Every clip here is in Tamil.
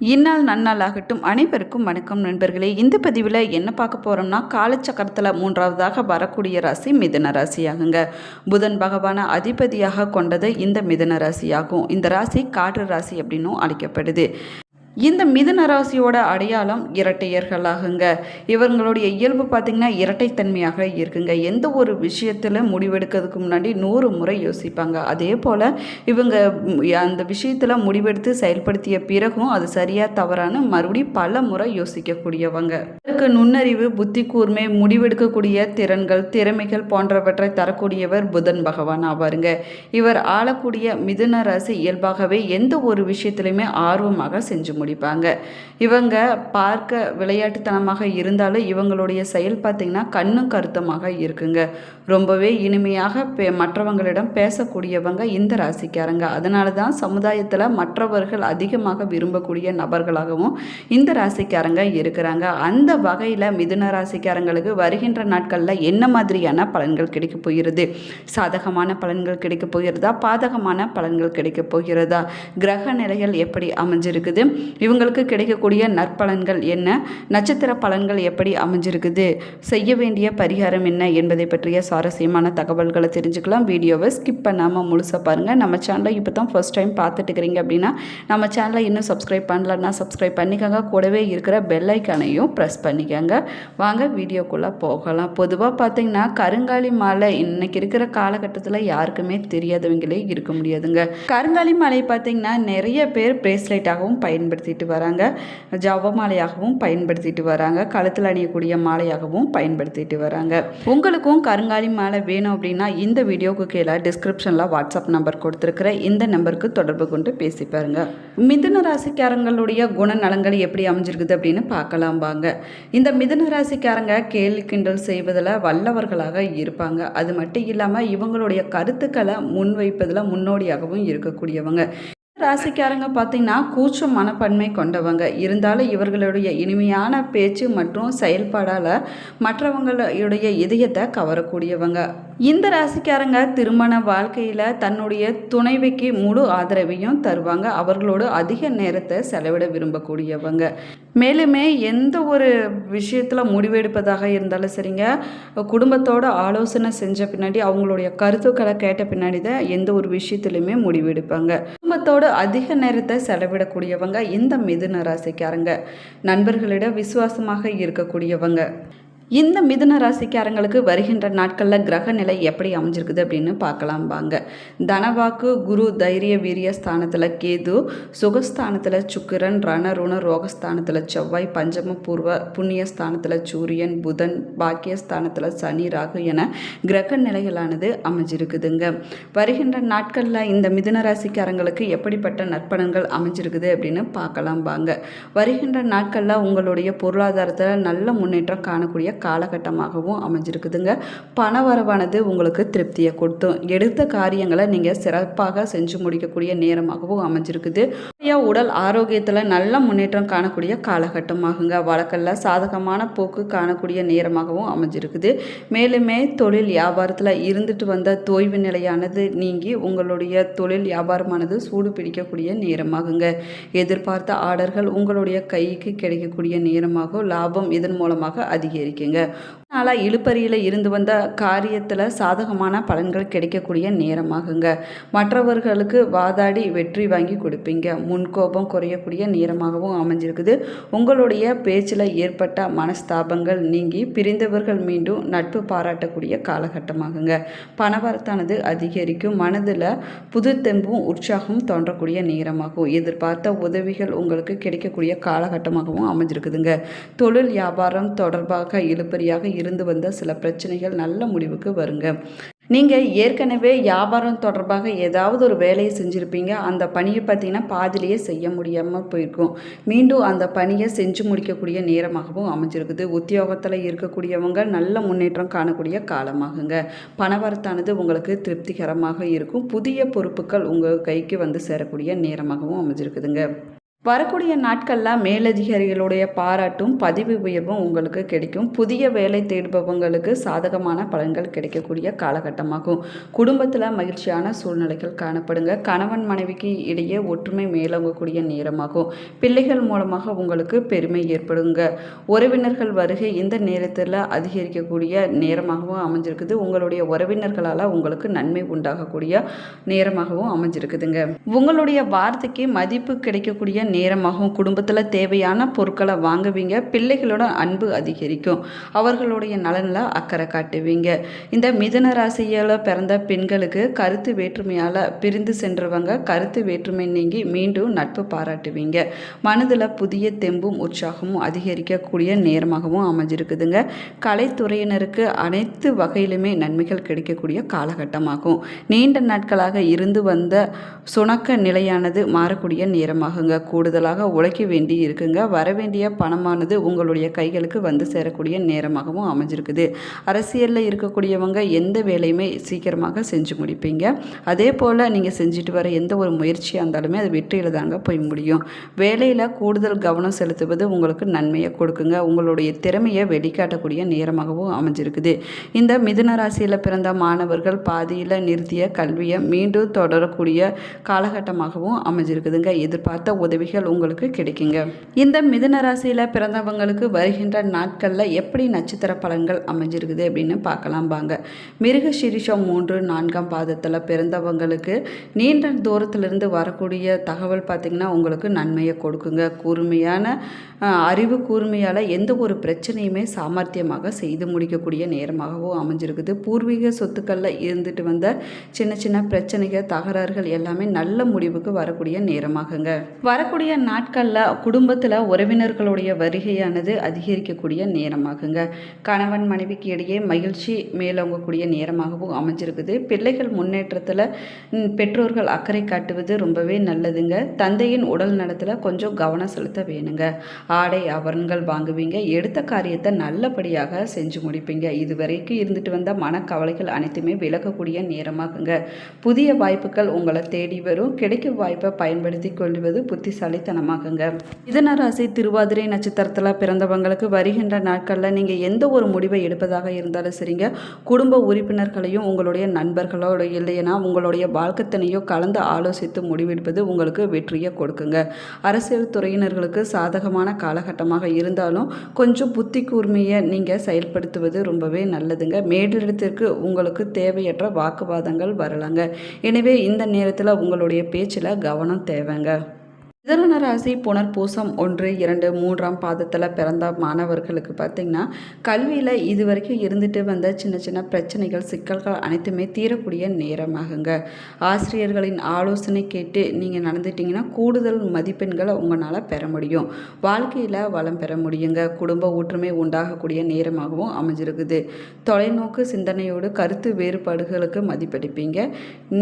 இந்நாள் நன்னாள் ஆகட்டும் அனைவருக்கும் வணக்கம் நண்பர்களே. இந்த பதிவில் என்ன பார்க்க போகிறோம்னா காலச்சக்கரத்தில் மூன்றாவதாக வரக்கூடிய ராசி மிதன ராசியாகுங்க. புதன் பகவானை அதிபதியாக கொண்டது இந்த மிதன ராசியாகும். இந்த ராசி காற்று ராசி அப்படின்னும் அழைக்கப்படுது. இந்த மிதுன ராசியோட அடையாளம் இரட்டையர்களாகுங்க. இவங்களுடைய இயல்பு பார்த்திங்கன்னா இரட்டைத்தன்மையாக இருக்குங்க. எந்த ஒரு விஷயத்தில் முடிவெடுக்கிறதுக்கு முன்னாடி நூறு முறை யோசிப்பாங்க. அதே போல் இவங்க அந்த விஷயத்தில் முடிவெடுத்து செயல்படுத்திய பிறகும் அது சரியாக தவறான மறுபடியும் பல முறை யோசிக்கக்கூடியவங்க. இதற்கு நுண்ணறிவு புத்தி கூர்மை முடிவெடுக்கக்கூடிய திறன்கள் திறமைகள் போன்றவற்றை தரக்கூடியவர் புதன் பகவான் ஆவாருங்க. இவர் ஆளக்கூடிய மிதுன ராசி இயல்பாகவே எந்த ஒரு விஷயத்திலையுமே ஆர்வமாக செஞ்சு முடிப்பாங்க இவங்க பார்க்க விளையாட்டுத்தனமாக இருந்தாலும் இவங்களுடைய செயல் பார்த்திங்கன்னா கண்ணும் கருத்தமாக இருக்குங்க. ரொம்பவே இனிமையாக பே மற்றவங்களிடம் பேசக்கூடியவங்க இந்த ராசிக்காரங்க. அதனால தான் சமுதாயத்தில் மற்றவர்கள் அதிகமாக விரும்பக்கூடிய நபர்களாகவும் இந்த ராசிக்காரங்க இருக்கிறாங்க. அந்த வகையில் மிதுன ராசிக்காரங்களுக்கு வருகின்ற நாட்களில் என்ன மாதிரியான பலன்கள் கிடைக்க போகிறது? சாதகமான பலன்கள் கிடைக்க போகிறதா? பாதகமான பலன்கள் கிடைக்க போகிறதா? கிரக நிலைகள் எப்படி அமைஞ்சிருக்குது? இவங்களுக்கு கிடைக்கக்கூடிய நற்பலன்கள் என்ன? நட்சத்திர பலன்கள் எப்படி அமைஞ்சிருக்குது? செய்ய வேண்டிய பரிகாரம் என்ன என்பதை பற்றிய சுவாரஸ்யமான தகவல்களை தெரிஞ்சுக்கலாம். வீடியோவை ஸ்கிப் பண்ணாமல் முழுசாக பாருங்கள் நம்ம சேனலை இப்போ தான் ஃபர்ஸ்ட் டைம் பார்த்துட்டு இருக்கிறீங்க அப்படின்னா நம்ம சேனலை இன்னும் சப்ஸ்கிரைப் பண்ணலன்னா சப்ஸ்கிரைப் பண்ணிக்கோங்க. கூடவே இருக்கிற பெல்லைக்கானையும் ப்ரெஸ் பண்ணிக்கோங்க. வாங்க வீடியோக்குள்ளே போகலாம். பொதுவாக பார்த்தீங்கன்னா கருங்காலி மாலை இன்னைக்கு இருக்கிற காலகட்டத்தில் யாருக்குமே தெரியாதவங்களே இருக்க முடியாதுங்க. கருங்காலி மாலை பார்த்தீங்கன்னா நிறைய பேர் பிரேஸ்லெட்டாகவும் பயன்படுத்திட்டு வராங்க. ஜவ மாலையாகவும் பயன்படுத்திட்டு வராங்க. கழுத்தில் அணியக்கூடிய மாலையாகவும் பயன்படுத்திட்டு வராங்க. உங்களுக்கும் கருங்காலி மாலை வேணும் அப்படின்னா இந்த வீடியோக்கு கீழே டிஸ்கிரிப்ஷனில் வாட்ஸ்அப் நம்பர் கொடுத்துருக்குற இந்த நம்பருக்கு தொடர்பு கொண்டு பேசி பாருங்க. மிதுன ராசிக்காரங்களுடைய குணநலங்கள் எப்படி அமைஞ்சிருக்குது அப்படின்னு பார்க்கலாம் வாங்க. இந்த மிதுன ராசிக்காரங்க கேள்வி கிண்டல் செய்வதில் வல்லவர்களாக இருப்பாங்க. அது மட்டும் இல்லாமல் இவங்களுடைய கருத்துக்களை முன்வைப்பதில் முன்னோடியாகவும் இருக்கக்கூடியவங்க. ராசிக்காரங்க பார்த்தீங்கன்னா கூச்சம் மனப்பான்மை கொண்டவங்க. இருந்தாலும் இவர்களுடைய இனிமையான பேச்சு மற்றும் செயல்பாடால் மற்றவங்களுடைய இதயத்தை கவரக்கூடியவங்க. இந்த ராசிக்காரங்க திருமண வாழ்க்கையில் தன்னுடைய துணைவிக்கு முழு ஆதரவையும் தருவாங்க. அவர்களோடு அதிக நேரத்தை செலவிட விரும்பக்கூடியவங்க. மேலுமே எந்த ஒரு விஷயத்தில் முடிவெடுப்பதாக இருந்தாலும் சரிங்க குடும்பத்தோட ஆலோசனை செஞ்ச பின்னாடி அவங்களுடைய கருத்துக்களை கேட்ட பின்னாடி தான் எந்த ஒரு விஷயத்துலையுமே முடிவெடுப்பாங்க. குடும்பத்தோடு அதிக நேரத்தை செலவிடக்கூடியவங்க இந்த மிதுன ராசிக்காரங்க. நண்பர்களிடம் விசுவாசமாக இருக்கக்கூடியவங்க. இந்த மிதுன ராசிக்காரங்களுக்கு வருகின்ற நாட்களில் கிரக நிலை எப்படி அமைஞ்சிருக்குது அப்படின்னு பார்க்கலாம் வாங்க. தனவாக்கு குரு தைரிய வீரிய ஸ்தானத்தில் கேது சுகஸ்தானத்தில் சுக்கிரன் ரணருண ரோகஸ்தானத்தில் செவ்வாய் பஞ்சம பூர்வ புண்ணிய ஸ்தானத்தில் சூரியன் புதன் பாக்கியஸ்தானத்தில் சனி ராகு என கிரக நிலைகளானது அமைஞ்சிருக்குதுங்க. வருகின்ற நாட்களில் இந்த மிதுன ராசிக்காரங்களுக்கு எப்படிப்பட்ட நற்பலன்கள் அமைஞ்சிருக்குது அப்படின்னு பார்க்கலாம் வாங்க. வருகின்ற நாட்களில் உங்களுடைய பொருளாதாரத்தில் நல்ல முன்னேற்றம் காணக்கூடிய காலகட்டமாகவும் அமைஞ்சிருக்குதுங்க. பண வரவானது உங்களுக்கு திருப்தியை கொடுத்தும். எடுத்த காரியங்களை நீங்கள் சிறப்பாக செஞ்சு முடிக்கக்கூடிய நேரமாகவும் அமைஞ்சிருக்குது. உடல் ஆரோக்கியத்தில் நல்ல முன்னேற்றம் காணக்கூடிய காலகட்டமாகுங்க. வழக்கல்ல சாதகமான போக்கு காணக்கூடிய நேரமாகவும் அமைஞ்சிருக்குது. மேலுமே தொழில் வியாபாரத்தில் இருந்துட்டு வந்த தோய்வு நிலையானது நீங்கி உங்களுடைய தொழில் வியாபாரமானது சூடு பிடிக்கக்கூடிய நேரமாகுங்க. எதிர்பார்த்த ஆர்டர்கள் உங்களுடைய கைக்கு கிடைக்கக்கூடிய நேரமாகும். லாபம் இதன் மூலமாக அதிகரிக்குங்க நாளாக இழுப்பறியில் இருந்து வந்த காரியத்தில் சாதகமான பலன்கள் கிடைக்கக்கூடிய நேரமாகுங்க. மற்றவர்களுக்கு வாதாடி வெற்றி வாங்கி கொடுப்பீங்க. முன்கோபம் குறையக்கூடிய நேரமாகவும் அமைஞ்சிருக்குது. உங்களுடைய பேச்சில் ஏற்பட்ட மனஸ்தாபங்கள் நீங்கி பிரிந்தவர்கள் மீண்டும் நட்பு பாராட்டக்கூடிய காலகட்டமாகுங்க. பணவரத்தானது அதிகரிக்கும். மனதில் புது தெம்பும் உற்சாகமும் தோன்றக்கூடிய நேரமாகும். எதிர்பார்த்த உதவிகள் உங்களுக்கு கிடைக்கக்கூடிய காலகட்டமாகவும் அமைஞ்சிருக்குதுங்க. தொழில் வியாபாரம் தொடர்பாக இழுபறியாக இருந்து வந்த சில பிரச்சனைகள் நல்ல முடிவுக்கு வருங்க. நீங்கள் ஏற்கனவே வியாபாரம் தொடர்பாக ஏதாவது ஒரு வேலையை செஞ்சுருப்பீங்க. அந்த பணியை பார்த்தீங்கன்னா பாதிலேயே செய்ய முடியாமல் போயிருக்கும். மீண்டும் அந்த பணியை செஞ்சு முடிக்கக்கூடிய நேரமாகவும் அமைஞ்சிருக்குது. உத்தியோகத்தில் இருக்கக்கூடியவங்க நல்ல முன்னேற்றம் காணக்கூடிய காலமாகுங்க. பணவரத்தானது உங்களுக்கு திருப்திகரமாக இருக்கும். புதிய பொறுப்புகள் உங்கள் கைக்கு வந்து சேரக்கூடிய நேரமாகவும் அமைஞ்சிருக்குதுங்க. வரக்கூடிய நாட்களில் மேலதிகாரிகளுடைய பாராட்டும் பதவி உயர்வும் உங்களுக்கு கிடைக்கும். புதிய வேலை தேடுபவங்களுக்கு சாதகமான பலன்கள் கிடைக்கக்கூடிய காலகட்டமாகும். குடும்பத்தில் மகிழ்ச்சியான சூழ்நிலைகள் காணப்படுங்க. கணவன் மனைவிக்கு இடையே ஒற்றுமை மேலோங்கக்கூடிய நேரமாகும். பிள்ளைகள் மூலமாக உங்களுக்கு பெருமை ஏற்படுங்க. உறவினர்கள் வருகை இந்த நேரத்தில் அதிகரிக்கக்கூடிய நேரமாகவும் அமைஞ்சிருக்குது. உங்களுடைய உறவினர்களால் உங்களுக்கு நன்மை உண்டாகக்கூடிய நேரமாகவும் அமைஞ்சிருக்குதுங்க. உங்களுடைய வார்த்தைக்கு மதிப்பு கிடைக்கக்கூடிய நேரமாகவும் குடும்பத்தில் தேவையான பொருட்களை வாங்குவீங்க பிள்ளைகளோட அன்பு அதிகரிக்கும். அவர்களுடைய நலனில் அக்கறை காட்டுவீங்க. இந்த மிதுன ராசியால் பிறந்த பெண்களுக்கு கருத்து வேற்றுமையால் பிரிந்து சென்றவங்க கருத்து வேற்றுமை நீங்கி மீண்டும் நட்பு பாராட்டுவீங்க. மனதில் புதிய தெம்பும் உற்சாகமும் அதிகரிக்கக்கூடிய நேரமாகவும் அமைஞ்சிருக்குதுங்க. கலைத்துறையினருக்கு அனைத்து வகையிலுமே நன்மைகள் கிடைக்கக்கூடிய காலகட்டமாகும். நீண்ட நாட்களாக இருந்து வந்த சுணக்க நிலையானது மாறக்கூடிய நேரமாகுங்க. கூடுதலாக உழைக்க வேண்டி இருக்குங்க. வரவேண்டிய பணமானது உங்களுடைய கைகளுக்கு வந்து சேரக்கூடிய நேரமாகவும் அமைஞ்சிருக்குது. அரசியலில் இருக்கக்கூடியவங்க எந்த வேலையுமே சீக்கிரமாக செஞ்சு முடிப்பீங்க. அதே போல் நீங்கள் செஞ்சுட்டு வர எந்த ஒரு முயற்சியாக இருந்தாலுமே அது வெற்றியில் தாங்க போய் முடியும். வேலையில் கூடுதல் கவனம் செலுத்துவது உங்களுக்கு நன்மையை கொடுக்குங்க. உங்களுடைய திறமையை வெளிக்காட்டக்கூடிய நேரமாகவும் அமைஞ்சிருக்குது. இந்த மிதுன ராசியில் பிறந்த மாணவர்கள் பாதியில் நிறுத்திய கல்வியை மீண்டும் தொடரக்கூடிய காலகட்டமாகவும் அமைஞ்சிருக்குதுங்க. எதிர்பார்த்த உதவி உதவிகள் உங்களுக்கு கிடைக்குங்க. இந்த மிதுன ராசியில் பிறந்தவங்களுக்கு வருகின்ற நாட்களில் எப்படி நட்சத்திர பலன்கள் அமைஞ்சிருக்குது அப்படின்னு பார்க்கலாம் பாங்க மிருக சிரிஷம் மூன்று நான்காம் பாதத்தில் பிறந்தவங்களுக்கு நீண்ட தூரத்திலிருந்து வரக்கூடிய தகவல் பார்த்திங்கன்னா உங்களுக்கு நன்மையை கொடுக்குங்க. கூர்மையான அறிவு கூர்மையால் எந்த ஒரு பிரச்சனையுமே சாமர்த்தியமாக செய்து முடிக்கக்கூடிய நேரமாகவும் அமைஞ்சிருக்குது. பூர்வீக சொத்துக்களில் இருந்துட்டு வந்த சின்ன சின்ன பிரச்சனைகள் தகராறுகள் எல்லாமே நல்ல முடிவுக்கு வரக்கூடிய நேரமாகுங்க. வரக்கூடிய நாட்களில் குடும்பத்தில் உறவினர்களுடைய வருகையானது அதிகரிக்கக்கூடிய நேரமாகுங்க. கணவன் மனைவிக்கு இடையே மகிழ்ச்சி மேலோங்கக்கூடிய நேரமாகவும் அமைஞ்சிருக்குது. பிள்ளைகள் முன்னேற்றத்தில் பெற்றோர்கள் அக்கறை காட்டுவது ரொம்பவே நல்லதுங்க. தந்தையின் உடல் நலத்தில் கொஞ்சம் கவனம் செலுத்த வேணுங்க. ஆடை ஆபரணங்கள் வாங்குவீங்க. எடுத்த காரியத்தை நல்லபடியாக செஞ்சு முடிப்பீங்க. இதுவரைக்கும் இருந்துட்டு வந்த மனக்கவலைகள் அனைத்துமே விலகக்கூடிய நேரமாகுங்க. புதிய வாய்ப்புகள் உங்களை தேடி வரும். கிடைக்கும் வாய்ப்பை பயன்படுத்தி கொள்வது புத்திசாலித்தனமாகுங்க மிதுன ராசி திருவாதிரை நட்சத்திரத்தில் பிறந்தவங்களுக்கு வருகின்ற நாட்களில் நீங்கள் எந்த ஒரு முடிவை எடுப்பதாக இருந்தாலும் சரிங்க. குடும்ப உறுப்பினர்களையும் உங்களுடைய நண்பர்களோ இல்லைன்னா உங்களுடைய வாழ்க்கைத்தனையோ கலந்து ஆலோசித்து முடிவெடுப்பது உங்களுக்கு வெற்றியை கொடுக்குங்க. அரசியல் துறையினர்களுக்கு சாதகமான காலகட்டமாக இருந்தாலும் கொஞ்சம் புத்தி கூர்மையை நீங்கள் செயல்படுத்துவது ரொம்பவே நல்லதுங்க. மேலிடத்திற்கு உங்களுக்கு தேவையற்ற வாக்குவாதங்கள் வரலாங்க. எனவே இந்த நேரத்தில் உங்களுடைய பேச்சில் கவனம் தேவைங்க. மிதன ராசி புனர்பூசம் ஒன்று இரண்டு மூன்றாம் பாதத்தில் பிறந்த மாணவர்களுக்கு பார்த்திங்கன்னா கல்வியில் இது வரைக்கும் இருந்துட்டு வந்த சின்ன சின்ன பிரச்சனைகள் சிக்கல்கள் அனைத்துமே தீரக்கூடிய நேரமாகுங்க. ஆசிரியர்களின் ஆலோசனை கேட்டு நீங்கள் நடந்துட்டிங்கன்னா கூடுதல் மதிப்பெண்களை உங்களால் பெற முடியும். வாழ்க்கையில் வளம் பெற முடியுங்க. குடும்ப ஒற்றுமை உண்டாகக்கூடிய நேரமாகவும் அமைஞ்சிருக்குது. தொலைநோக்கு சிந்தனையோடு கருத்து வேறுபாடுகளுக்கு மதிப்பளிப்பீங்க.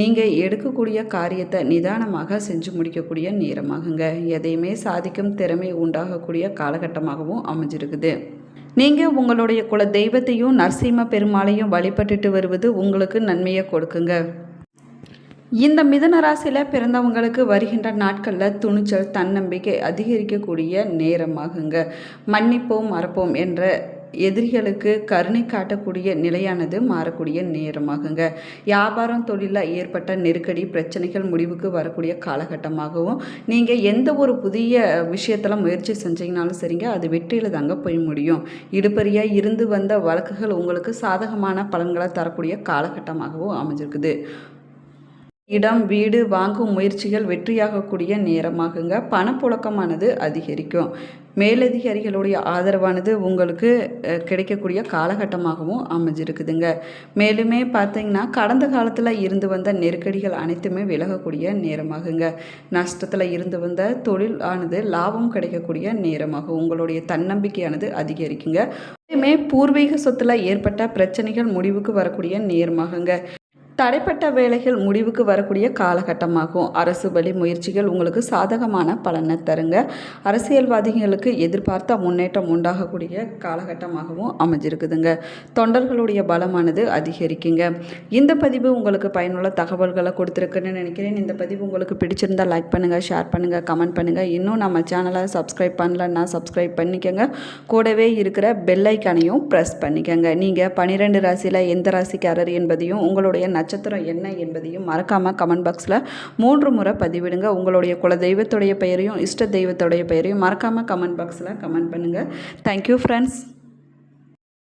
நீங்கள் எடுக்கக்கூடிய காரியத்தை நிதானமாக செஞ்சு முடிக்கக்கூடிய நேரமாகுங்க. எதையுமே சாதிக்கும் திறமை உண்டாகக்கூடிய காலகட்டமாகவும் அமைஞ்சிருக்குது. நீங்கள் உங்களுடைய குல தெய்வத்தையும் நரசிம்ம பெருமாளையும் வழிபட்டுட்டு வருவது உங்களுக்கு நன்மையை கொடுக்குங்க. இந்த மிதன ராசியில் பிறந்தவங்களுக்கு வருகின்ற நாட்களில் துணிச்சல் தன்னம்பிக்கை அதிகரிக்கக்கூடிய நேரமாகுங்க. மன்னிப்போம் மறப்போம் என்ற எதிரிகளுக்கு கருணை காட்டக்கூடிய நிலையானது மாறக்கூடிய நேரமாகுங்க. வியாபாரம் தொழிலில் ஏற்பட்ட நெருக்கடி பிரச்சனைகள் முடிவுக்கு வரக்கூடிய காலகட்டமாகவும் நீங்கள் எந்த ஒரு புதிய விஷயத்தில் முயற்சி செஞ்சீங்கனாலும் சரிங்க அது வெற்றியில் தாங்க போய் முடியும். இடுப்பறியாக இருந்து வந்த வழக்குகள் உங்களுக்கு சாதகமான பலன்களை தரக்கூடிய காலகட்டமாகவும் அமைஞ்சிருக்குது. இடம் வீடு வாங்கும் முயற்சிகள் வெற்றியாகக்கூடிய நேரமாகுங்க. பணப்புழக்கமானது அதிகரிக்கும். மேலதிகாரிகளுடைய ஆதரவானது உங்களுக்கு கிடைக்கக்கூடிய காலகட்டமாகவும் அமைஞ்சிருக்குதுங்க. மேலுமே பார்த்தீங்கன்னா கடந்த காலத்தில் இருந்து வந்த நெருக்கடிகள் அனைத்துமே விலகக்கூடிய நேரமாகுங்க. நஷ்டத்தில் இருந்து வந்த தொழில் ஆனது லாபம் கிடைக்கக்கூடிய நேரமாகும். உங்களுடைய தன்னம்பிக்கையானது அதிகரிக்குங்க. மேலுமே பூர்வீக சொத்தில் ஏற்பட்ட பிரச்சனைகள் முடிவுக்கு வரக்கூடிய நேரமாகுங்க. தடைப்பட்ட வேலைகள் முடிவுக்கு வரக்கூடிய காலகட்டமாகும். அரசு வழி முயற்சிகள் உங்களுக்கு சாதகமான பலனை தருங்க. அரசியல்வாதிகளுக்கு எதிர்பார்த்த முன்னேற்றம் உண்டாகக்கூடிய காலகட்டமாகவும் அமைஞ்சிருக்குதுங்க. தொண்டர்களுடைய பலமானது அதிகரிக்குங்க. இந்த பதிவு உங்களுக்கு பயனுள்ள தகவல்களை கொடுத்துருக்குன்னு நினைக்கிறேன். இந்த பதிவு உங்களுக்கு பிடிச்சிருந்தா லைக் பண்ணுங்கள் ஷேர் பண்ணுங்கள் கமெண்ட் பண்ணுங்கள் இன்னும் நம்ம சேனலை சப்ஸ்கிரைப் பண்ணலன்னா சப்ஸ்கிரைப் பண்ணிக்கோங்க. கூடவே இருக்கிற பெல்லைக்கனையும் ப்ரெஸ் பண்ணிக்கோங்க. நீங்கள் பன்னிரெண்டு ராசியில் எந்த ராசிக்காரர் என்பதையும் உங்களுடைய நட்சத்திரம் என்ன என்பதையும் மறக்காமல் கமெண்ட் பாக்ஸில் மூன்று முறை பதிவிடுங்க. உங்களுடைய குல தெய்வத்துடைய பெயரையும் இஷ்ட தெய்வத்துடைய பெயரையும் மறக்காமல் கமெண்ட் பாக்ஸில் கமெண்ட் பண்ணுங்கள் தேங்க்யூ ஃப்ரெண்ட்ஸ்